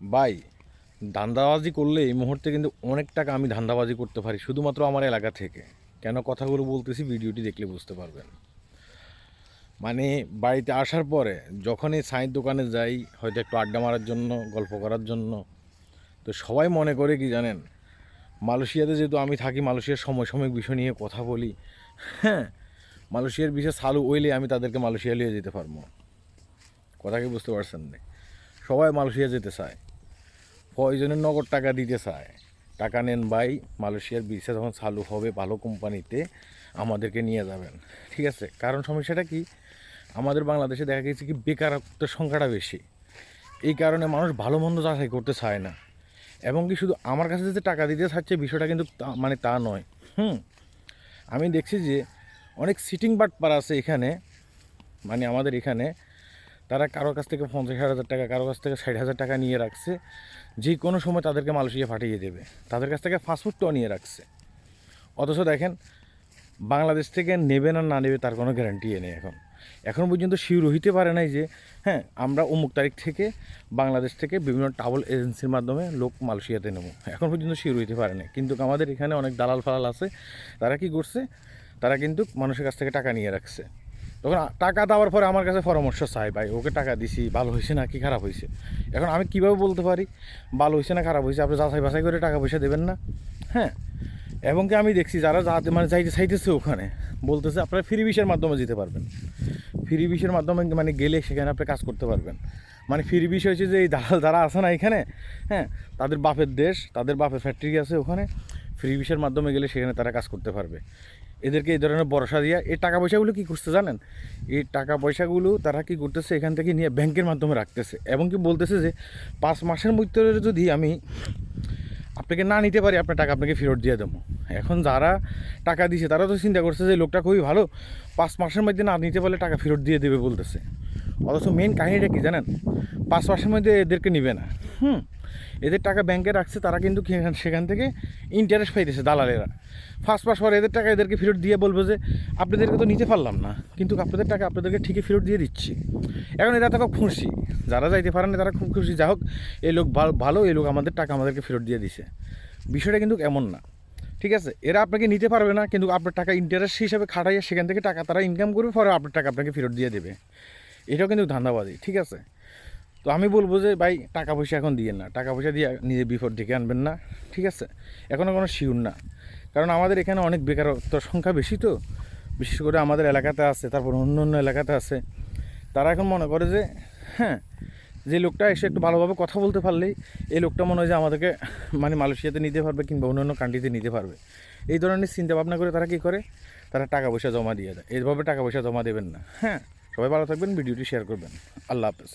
ভাই, ধান্দাবাজি করলে এই মুহূর্তে কিন্তু অনেক টাকা আমি ধান্দাবাজি করতে পারি, শুধুমাত্র আমার এলাকা থেকে। কেন কথাগুলো বলতেছি, ভিডিওটি দেখলে বুঝতে পারবেন। মানে বাড়িতে আসার পরে যখনই সাঁয়ের দোকানে যাই, হয়তো একটু আড্ডা মারার জন্য, গল্প করার জন্য, তো সবাই মনে করে কি জানেন, মালয়েশিয়াতে যেহেতু আমি থাকি, মালয়েশিয়ার সমসাময়িক বিষয় নিয়ে কথা বলি হ্যাঁ মালয়েশিয়ার বিষয়ে চালু হইলে আমি তাদেরকে মালয়েশিয়া নিয়ে যেতে পারব। কথা কি বুঝতে পারছেন না? সবাই মালয়েশিয়া যেতে চায়। প্রয়োজনে নগদ টাকা দিতে চায়। টাকা নেন ভাই, মালয়েশিয়ার ভিসা যখন চালু হবে ভালো কোম্পানিতে আমাদেরকে নিয়ে যাবেন। ঠিক আছে? কারণ সমস্যাটা কি? আমাদের বাংলাদেশে দেখা গেছে কি বেকারত্বের সংখ্যাটা বেশি। এই কারণে মানুষ ভালো মন্দ যাচাই করতে চায় না। এবং কি শুধু আমার কাছে যে টাকা দিতে চাচ্ছে বিষয়টা কিন্তু মানে তা নয়। হুম? আমি দেখছি যে অনেক সিটিং বাটপার আছে এখানে। মানে আমাদের এখানে তারা কারোর কাছ থেকে পঞ্চাশ হাজার টাকা, কারোর কাছ থেকে ষাট হাজার টাকা নিয়ে রাখছে। যে কোনো সময় তাদেরকে মালয়েশিয়া পাঠিয়ে দেবে। তাদের কাছ থেকে ফাস্টফুডটাও নিয়ে রাখছে। অথচ দেখেন, বাংলাদেশ থেকে নেবে না না নেবে তার কোনো গ্যারান্টি নেই এখন। এখন পর্যন্ত শিওর হইতে পারে নাই যে হ্যাঁ আমরা অমুক তারিখ থেকে বাংলাদেশ থেকে বিভিন্ন ট্রাভেল এজেন্সির মাধ্যমে লোক মালয়েশিয়াতে নেব। এখন পর্যন্ত শিওর হইতে পারে নাই। কিন্তু আমাদের এখানে অনেক দালাল ফালাল আছে। তারা কি করছে? তারা কিন্তু মানুষের কাছ থেকে টাকা নিয়ে রাখছে। তখন টাকা দেওয়ার পরে আমার কাছে পরামর্শ চাই, ভাই, ওকে টাকা দিছি, ভালো হয়েছে না? কি খারাপ হয়েছে এখন আমি কীভাবে বলতে পারি? ভালো হয়েছে না খারাপ হয়েছে আপনি যাচাই বাছাই করে টাকা পয়সা দেবেন না? হ্যাঁ? এবং কি আমি দেখছি যারা যাতে মানে যাইতে চাইতেছে ওখানে, বলতেছে আপনারা ফ্রি বিষের মাধ্যমে যেতে পারবেন। ফ্রি বিষের মাধ্যমে মানে গেলে সেখানে আপনি কাজ করতে পারবেন। মানে ফ্রি বিষ হয়েছে যে এই দালাল যারা আছে না এখানে হ্যাঁ? তাদের বাপের দেশ, তাদের বাপের ফ্যাক্টরি আছে ওখানে। ফ্রি বিষের মাধ্যমে গেলে সেখানে তারা কাজ করতে পারবে। এদেরকে এই ধরনের ভরসা দিয়ে এই টাকা পয়সাগুলো কী করতে জানেন? এই টাকা পয়সাগুলো তারা কি করতেছে? এখান থেকে নিয়ে ব্যাংকের মাধ্যমে রাখতেছে। এবং কি বলতেছে যে, পাঁচ মাসের মধ্যে যদি আমি আপনাকে না নিতে পারি, আপনার টাকা আপনাকে ফেরত দিয়ে দেবো। এখন যারা টাকা দিছে, তারা তো চিন্তা করছে যে, লোকটা খুবই ভালো। পাঁচ মাসের মধ্যে না নিতে পারলে টাকা ফেরত দিয়ে দেবে বলতেছে। অথচ মেন কাহিনিটা কি জানেন? পাঁচ মাসের মধ্যে এদেরকে নিবে না। হুম, এদের টাকা ব্যাংকে রাখছে, তারা কিন্তু সেখান থেকে ইন্টারেস্ট পাইতেছে দালালেরা। ফার্স্ট মাস পরে এদের টাকা এদেরকে ফেরত দিয়ে বলব যে, আপনাদেরকে তো নিতে পারলাম না, কিন্তু আপনাদের টাকা আপনাদেরকে ঠিকই ফেরত দিয়ে দিচ্ছি। এখন এরা তো খুব খুশি, যারা যাইতে পারে না তারা খুব খুশি। যা হোক এই লোক ভালো- ভালো এই লোক আমাদের টাকা আমাদেরকে ফেরত দিয়ে দিছে। বিষয়টা কিন্তু এমন না, ঠিক আছে? এরা আপনাকে নিতে পারবে না, কিন্তু আপনার টাকা ইন্টারেস্ট হিসাবে খাটাইয়া সেখান থেকে টাকা তারা ইনকাম করবে, পরে আপনার টাকা আপনাকে ফেরত দিয়ে দেবে। এটাও কিন্তু ধান্দাবাজি, ঠিক আছে? তো আমি বলব যে, ভাই টাকা পয়সা এখন দিয়ে না। টাকা পয়সা দিয়ে নিজে বিপদ ডেকে আনবেন না, ঠিক আছে? এখনও কোনো শিউর না। কারণ আমাদের এখানে অনেক বেকারত্ব সংখ্যা বেশি তো। বিশেষ করে আমাদের এলাকাতে আছে, তারপর অন্য অন্য এলাকাতে আছে। তারা এখন মনে করে যে হ্যাঁ যে লোকটা এসে একটু ভালোভাবে কথা বলতে পারলেই এই লোকটা মনে হয় যে আমাদেরকে মানে মালয়েশিয়াতে নিতে পারবে কিংবা অন্য অন্য কান্ট্রিতে নিতে পারবে। এই ধরনের চিন্তা ভাবনা করে তারা কী করে? তারা টাকা পয়সা জমা দিয়ে দেয়। এইভাবে টাকা পয়সা জমা দেবেন না। হ্যাঁ সবাই ভালো থাকবেন, ভিডিওটি শেয়ার করবেন। আল্লাহ হাফেজ।